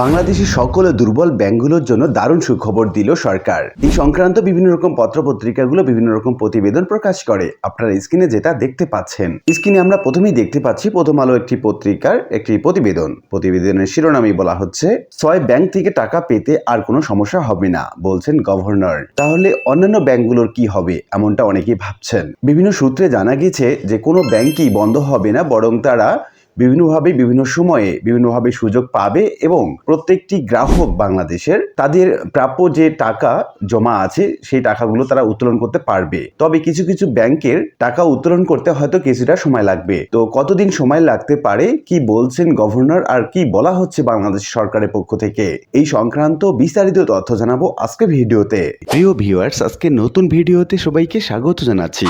বাংলাদেশের সকল দুর্বল ব্যাংকগুলোর জন্য দারুণ সুখবর দিল সরকার। এই সংক্রান্ত বিভিন্ন রকম পত্রপত্রিকাগুলো বিভিন্ন রকম প্রতিবেদন প্রকাশ করে। আপনারা স্ক্রিনে যেটা দেখতে পাচ্ছেন, স্ক্রিনে আমরা প্রথমেই দেখতে পাচ্ছি প্রথম আলো একটি পত্রিকার একটি প্রতিবেদন। প্রতিবেদনের শিরোনামে বলা হচ্ছে, ছয় ব্যাংক থেকে টাকা পেতে আর কোনো সমস্যা হবে না বলছেন গভর্নর। তাহলে অন্যান্য ব্যাংকগুলোর কি হবে, এমনটা অনেকেই ভাবছেন। বিভিন্ন সূত্রে জানা গেছে যে কোনো ব্যাংকই বন্ধ হবে না, বরং তারা বিভিন্নভাবে, বিভিন্ন সময়ে বিভিন্নভাবে সুযোগ পাবে এবং প্রত্যেকটি গ্রাহক বাংলাদেশের তাদের প্রাপ্য যে টাকা জমা আছে, সেই টাকাগুলো তারা উত্তোলন করতে পারবে। তবে কিছু কিছু ব্যাংকের টাকা উত্তোলন করতে হয়তো কিছুটা সময় লাগবে। তো কতদিন সময় লাগতে পারে? কি বলছেন গভর্নর আর কি বলা হচ্ছে বাংলাদেশ সরকারের পক্ষ থেকে? এই সংক্রান্ত বিস্তারিত তথ্য জানাব আজকে ভিডিওতে। প্রিয় ভিউয়ার্স, আজকে নতুন ভিডিওতে সবাইকে স্বাগত জানাচ্ছি।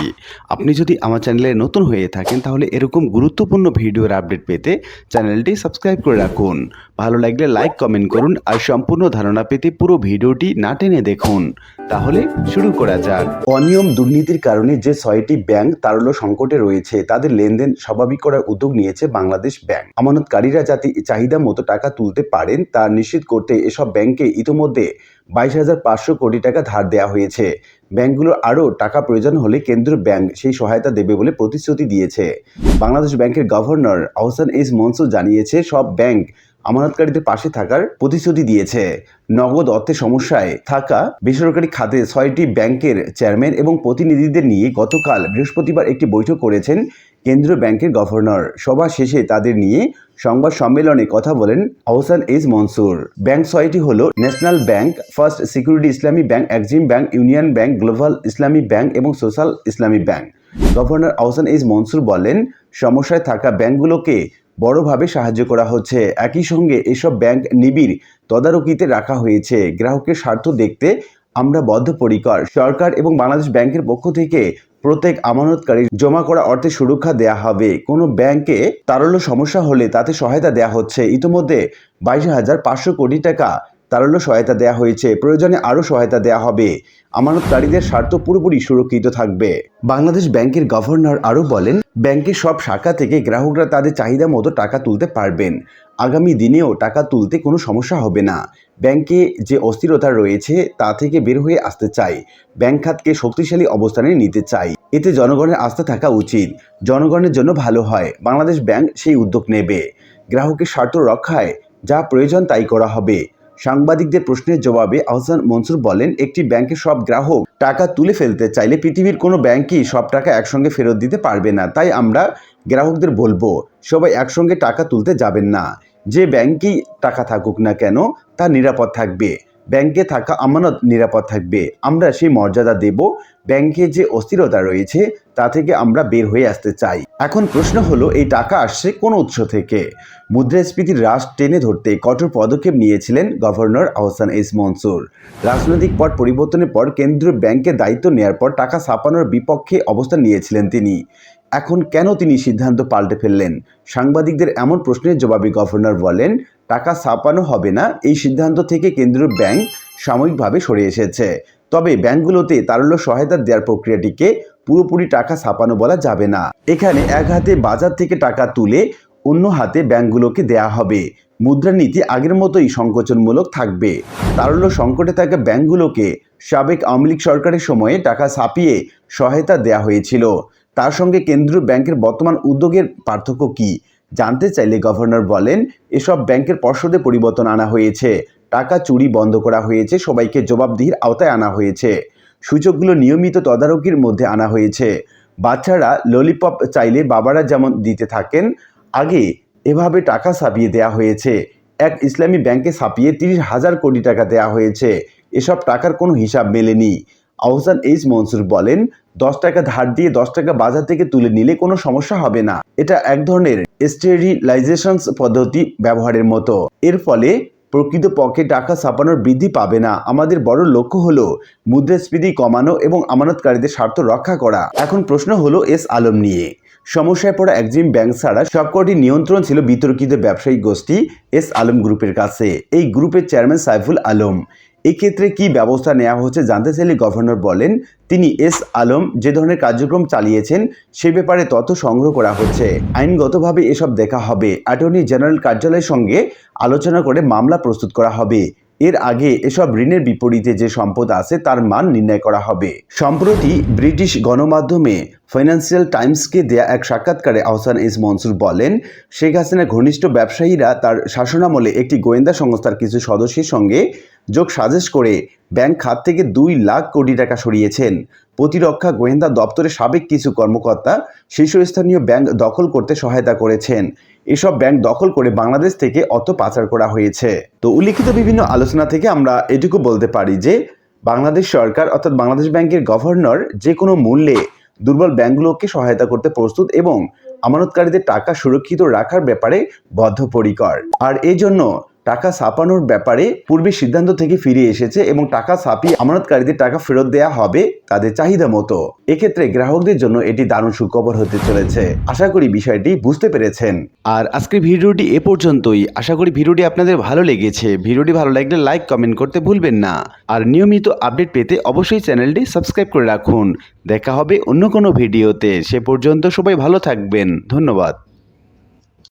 আপনি যদি আমার চ্যানেলে নতুন হয়ে থাকেন, তাহলে এরকম গুরুত্বপূর্ণ ভিডিওর আপডেট পেতে চ্যানেলটি সাবস্ক্রাইব করে রাখুন। ভালো লাগলে লাইক, কমেন্ট করুন আর সম্পূর্ণ ধারণা পেতে পুরো ভিডিওটি না টেনে দেখুন। তাহলে শুরু করা যাক। অনিয়ম দুর্নীতির কারণে যে ছয়টি ব্যাংক তারল্য সংকটে রয়েছে, তাদের লেনদেন স্বাভাবিক করার উদ্যোগ নিয়েছে বাংলাদেশ ব্যাংক। আমানতকারীরা যাতে চাহিদা মতো টাকা তুলতে পারেন, তা নিশ্চিত করতে এসব ব্যাংকে ইতোমধ্যে বাইশ হাজার পাঁচশো কোটি টাকা ধার দেওয়া হয়েছে। ব্যাংকগুলোর আরও টাকা প্রয়োজন হলে কেন্দ্রীয় ব্যাংক সেই সহায়তা দেবে বলে প্রতিশ্রুতি দিয়েছে। বাংলাদেশ ব্যাংকের গভর্নর আহসান এইস মনসুর জানিয়েছে, সব ব্যাংক আমানতকারীদের পাশে থাকার প্রতিশ্রুতি দিয়েছে। নগদ অর্থের সমস্যায় থাকা বেসরকারি খাতে ছয়টি ব্যাংকের চেয়ারম্যান এবং প্রতিনিধিদের নিয়ে গতকাল বৃহস্পতিবার একটি বৈঠক করেছেন কেন্দ্রীয় ব্যাংকের গভর্নর। সভা শেষে তাদের নিয়ে সংবাদ সম্মেলনে কথা বলেন আহসান এইস মনসুর। ব্যাংক ছয়টি হল national bank, first security Islami bank, Exim bank, union bank, global Islami bank এবং social Islami bank. Governor Ahsan H Mansur বলেন, সমস্যায় থাকা ব্যাংকগুলোকে বড়ভাবে সাহায্য করা হচ্ছে। একই সঙ্গে এসব ব্যাংক নিবিড় তদারকিতে রাখা হয়েছে। গ্রাহকের স্বার্থ দেখতে আমরা বদ্ধপরিকর। সরকার এবং বাংলাদেশ ব্যাংকের পক্ষ থেকে প্রত্যেক আমানতকারী জমা করা অর্থে সুরক্ষা দেয়া হবে। কোনো ব্যাংকে তারল্য সমস্যা হলে তাতে সহায়তা দেয়া হচ্ছে। ইতিমধ্যে বাইশ হাজার পাঁচশো কোটি টাকা তারল্য সহায়তা দেয়া হয়েছে। প্রয়োজনে আরও সহায়তা দেয়া হবে। আমানতকারীদের স্বার্থ পুরোপুরি সুরক্ষিত থাকবে। বাংলাদেশ ব্যাংকের গভর্নর আরও বলেন ব্যাংকের সব শাখা থেকে গ্রাহকরা তাদের চাহিদা মতো টাকা তুলতে পারবেন। আগামী দিনেও টাকা তুলতে কোনো সমস্যা হবে না। ব্যাংকে যে অস্থিরতা রয়েছে তা থেকে বের হয়ে আসতে চাই। ব্যাংক খাতকে শক্তিশালী অবস্থানে নিতে চাই। এতে জনগণের আস্থা থাকা উচিত। জনগণের জন্য ভালো হয়। বাংলাদেশ ব্যাংক সেই উদ্যোগ নেবে। গ্রাহকের স্বার্থ রক্ষায় যা প্রয়োজন তাই করা হবে। সাংবাদিকদের প্রশ্নের জবাবে আহসান মনসুর বলেন, একটি ব্যাংকের সব গ্রাহক টাকা তুলে ফেলতে চাইলে পৃথিবীর কোনো ব্যাংকই সব টাকা একসঙ্গে ফেরত দিতে পারবে না। তাই আমরা গ্রাহকদের বলব, সবাই একসঙ্গে টাকা তুলতে যাবেন না। যে ব্যাংকেই টাকা থাকুক না কেন, তা নিরাপদ থাকবে। ব্যাংকে থাকা আমানত নিরাপদ থাকবে। আমরা সেই মর্যাদা দেব ব্যাংকে যে অস্থিরতা রয়েছে, তা থেকে আমরা বের হয়ে আসতে চাই। এখন প্রশ্ন হলো, এই টাকা আসছে কোন উৎস থেকে? মুদ্রাস্ফীতির হ্রাস টেনে ধরতে কঠোর পদক্ষেপ নিয়েছিলেন গভর্নর আহসান এস মনসুর। রাজনৈতিক পট পরিবর্তনের পর কেন্দ্রীয় ব্যাংকের দায়িত্ব নেওয়ার পর টাকা ছাপানোর বিপক্ষে অবস্থান নিয়েছিলেন তিনি। এখন কেন তিনি সিদ্ধান্ত পাল্টে ফেললেন? সাংবাদিকদের এমন প্রশ্নের জবাবে গভর্নর বলেন, টাকা ছাপানো হবে না, এই সিদ্ধান্ত থেকে কেন্দ্রীয় ব্যাংক সাময়িকভাবে সরে এসেছে। তবে ব্যাংকগুলোতে তারল্য সহায়তা দেওয়ার প্রক্রিয়াটিকে পুরোপুরি টাকা ছাপানো বলা যাবে না। এখানে এক হাতে বাজার থেকে টাকা তুলে অন্য হাতে ব্যাংকগুলোকে দেয়া হবে। মুদ্রানীতি আগের মতোই সংকোচনমূলক থাকবে। তারল্য সংকটে থাকা ব্যাংকগুলোকে সাবেক আওয়ামী লীগ সরকারের সময়ে টাকা ছাপিয়ে সহায়তা দেয়া হয়েছিল। তার সঙ্গে কেন্দ্রীয় ব্যাংকের বর্তমান উদ্যোগের পার্থক্য কি? জানতে চাইলে গভর্নর বলেন, এসব ব্যাংকের পর্ষদে পরিবর্তন আনা হয়েছে। টাকা চুরি বন্ধ করা হয়েছে, সবাইকে জবাবদিহির আওতায় আনা হয়েছে। সূচকগুলো নিয়মিত তদারকির মধ্যে আনা হয়েছে। বাচ্চারা ললিপপ চাইলে বাবারা যেমন দিতে থাকেন, আগে এভাবে টাকা ছাপিয়ে দেয়া হয়েছে। এক ইসলামী ব্যাংকে ছাপিয়ে তিরিশ হাজার কোটি টাকা দেয়া হয়েছে। এসব টাকার কোনো হিসাব মেলেনি। আহসান এইচ মনসুর বলেন, দশ টাকা ধার দিয়ে দশ টাকা বাজার থেকে তুলে নিলে কোনো সমস্যা হবে না। এটা এক ধরনের স্টেরিলাইজেশন পদ্ধতি ব্যবহারের মতো। এর ফলে প্রকৃতপক্ষে টাকা ছাপানোর বৃদ্ধি পাবে না। আমাদের বড় লক্ষ্য হলো মুদ্রাস্ফীতি কমানো এবং আমানতকারীদের স্বার্থ রক্ষা করা। এখন প্রশ্ন হলো এস আলম নিয়ে। সমস্যায় পড়া একজিম ব্যাংক ছাড়া সবকটি নিয়ন্ত্রণ ছিল বিতর্কিত ব্যবসায়িক গোষ্ঠী এস আলম গ্রুপের কাছে। এই গ্রুপের চেয়ারম্যান সাইফুল আলম। এই ক্ষেত্রে কি ব্যবস্থা নেওয়া হচ্ছে জানতে চাইলে গভর্নর বলেন, তিনি এস আলম যে ধরনের কার্যক্রম চালিয়েছেন, সে ব্যাপারে তথ্য সংগ্রহ করা হচ্ছে। আইনগতভাবে এসব দেখা হবে। অ্যাটর্নি জেনারেল কার্যালয়ের সঙ্গে আলোচনা করে মামলা প্রস্তুত করা হবে। এর আগে এসব ঋণের বিপরীতে যে সম্পদ আছে তার মান নির্ণয় করা হবে। সম্প্রতি ব্রিটিশ গণমাধ্যমে ফাইন্যান্সিয়াল টাইমসকে দেয়া এক সাক্ষাৎকারে আহসান ইস মনসুর বলেন, শেখ হাসিনার ঘনিষ্ঠ ব্যবসায়ীরা তার শাসনামলে একটি গোয়েন্দা সংস্থার কিছু সদস্যের সঙ্গে যোগ সাজেশ করে ব্যাংক খাত থেকে দুই লাখ কোটি টাকা সরিয়েছেন। প্রতিরক্ষা গোয়েন্দা দপ্তরের সাবেক কিছু কর্মকর্তা শীর্ষস্থানীয় ব্যাংক দখল করতে সহায়তা করেছেন। এসব ব্যাংক দখল করে বাংলাদেশ থেকে অর্থ পাচার করা হয়েছে। তো উল্লিখিত বিভিন্ন আলোচনা থেকে আমরা এটুকু বলতে পারি যে, বাংলাদেশ সরকার অর্থাৎ বাংলাদেশ ব্যাংকের গভর্নর যে কোনো মূল্যে দুর্বল ব্যাংকগুলোকে সহায়তা করতে প্রস্তুত এবং আমানতকারীদের টাকা সুরক্ষিত রাখার ব্যাপারে বদ্ধপরিকর। আর এই জন্য টাকা ছাপানোর ব্যাপারে পূর্বে সিদ্ধান্ত থেকে ফিরে এসেছে এবং টাকা ছাপিয়ে আমানতকারীদের টাকা ফেরত দেওয়া হবে তাদের চাহিদা মতো। এক্ষেত্রে গ্রাহকদের জন্য এটি দারুণ সুখবর হতে চলেছে। আশা করি বিষয়টি বুঝতে পেরেছেন। আর আজকের ভিডিওটি এ পর্যন্তই। আশা করি ভিডিওটি আপনাদের ভালো লেগেছে। ভিডিওটি ভালো লাগলে লাইক, কমেন্ট করতে ভুলবেন না। আর নিয়মিত আপডেট পেতে অবশ্যই চ্যানেলটি সাবস্ক্রাইব করে রাখুন। দেখা হবে অন্য কোনো ভিডিওতে। সে পর্যন্ত সবাই ভালো থাকবেন। ধন্যবাদ।